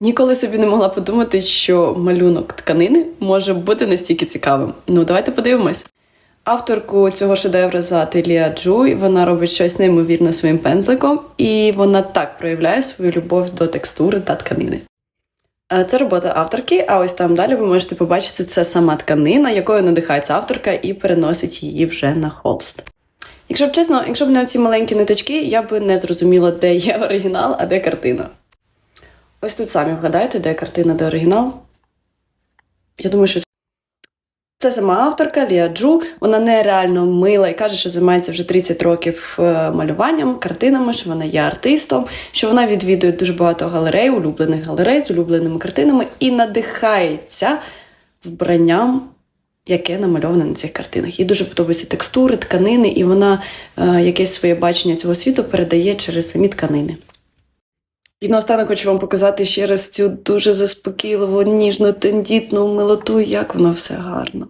Ніколи собі не могла подумати, що малюнок тканини може бути настільки цікавим. Ну, давайте подивимось. Авторку цього шедевра звати Лія Джуй. Вона робить щось неймовірне своїм пензликом, і вона так проявляє свою любов до текстури та тканини. Е, Це робота авторки, а ось там далі ви можете побачити це сама тканина, якою надихається авторка і переносить її вже на холст. Якщо б чесно, якщо б не оці маленькі ниточки, я б не зрозуміла, де є оригінал, а де картина. Ось тут самі вгадаєте, де картина, де оригінал. Я думаю, що це сама авторка Лія Джу. Вона нереально мила і каже, що займається вже 30 років е, малюванням, картинами, що вона є артистом, що вона відвідує дуже багато галерей, улюблених галерей з улюбленими картинами і надихається вбранням, яке намальоване на цих картинах. Їй дуже подобаються текстури, тканини, і вона е, якесь своє бачення цього світу передає через самі тканини. І наостанок хочу вам показати ще раз цю дуже заспокійливу, ніжну, тендітну милоту, як воно все гарно.